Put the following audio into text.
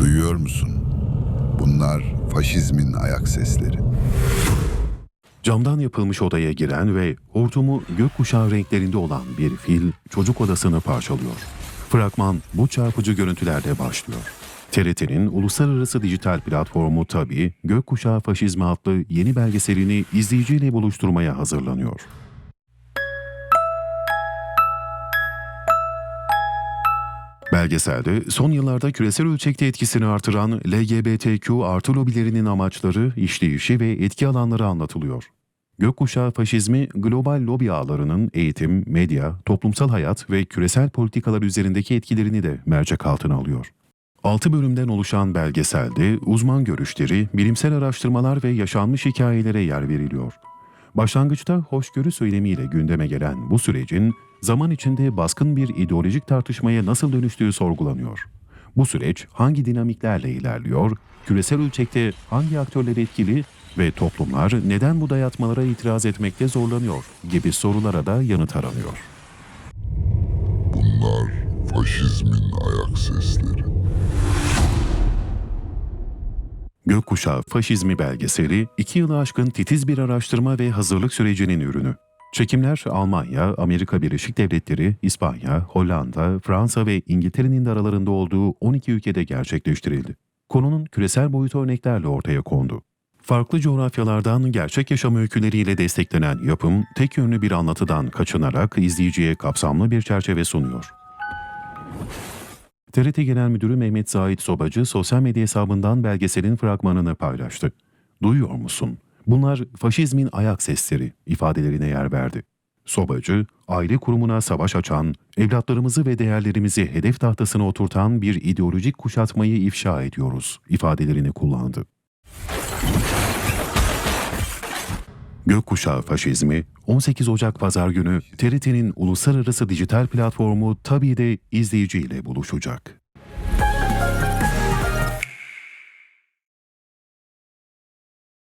Duyuyor musun? Bunlar faşizmin ayak sesleri. Camdan yapılmış odaya giren ve hortumu gökkuşağı renklerinde olan bir fil çocuk odasını parçalıyor. Fragman bu çarpıcı görüntülerle başlıyor. TRT'nin uluslararası dijital platformu tabi Gökkuşağı Faşizmi adlı yeni belgeselini izleyiciyle buluşturmaya hazırlanıyor. Belgeselde son yıllarda küresel ölçekte etkisini artıran LGBTQ artı lobilerinin amaçları, işleyişi ve etki alanları anlatılıyor. Gökkuşağı faşizmi global lobi ağlarının eğitim, medya, toplumsal hayat ve küresel politikalar üzerindeki etkilerini de mercek altına alıyor. 6 bölümden oluşan belgeselde uzman görüşleri, bilimsel araştırmalar ve yaşanmış hikayelere yer veriliyor. Başlangıçta hoşgörü söylemiyle gündeme gelen bu sürecin zaman içinde baskın bir ideolojik tartışmaya nasıl dönüştüğü sorgulanıyor. Bu süreç hangi dinamiklerle ilerliyor, küresel ölçekte hangi aktörler etkili ve toplumlar neden bu dayatmalara itiraz etmekte zorlanıyor gibi sorulara da yanıt aranıyor. Bunlar faşizmin ayak sesleri. Gökkuşağı Faşizmi belgeseli, iki yılı aşkın titiz bir araştırma ve hazırlık sürecinin ürünü. Çekimler Almanya, Amerika Birleşik Devletleri, İspanya, Hollanda, Fransa ve İngiltere'nin de aralarında olduğu 12 ülkede gerçekleştirildi. Konunun küresel boyutu örneklerle ortaya kondu. Farklı coğrafyalardan gerçek yaşam öyküleriyle desteklenen yapım, tek yönlü bir anlatıdan kaçınarak izleyiciye kapsamlı bir çerçeve sunuyor. TRT Genel Müdürü Mehmet Zahit Sobacı sosyal medya hesabından belgeselin fragmanını paylaştı. Duyuyor musun? Bunlar faşizmin ayak sesleri ifadelerine yer verdi. Sobacı, aile kurumuna savaş açan, evlatlarımızı ve değerlerimizi hedef tahtasına oturtan bir ideolojik kuşatmayı ifşa ediyoruz ifadelerini kullandı. Gökkuşağı Faşizmi 18 Ocak Pazar günü TRT'nin uluslararası dijital platformu tabii de izleyiciyle buluşacak.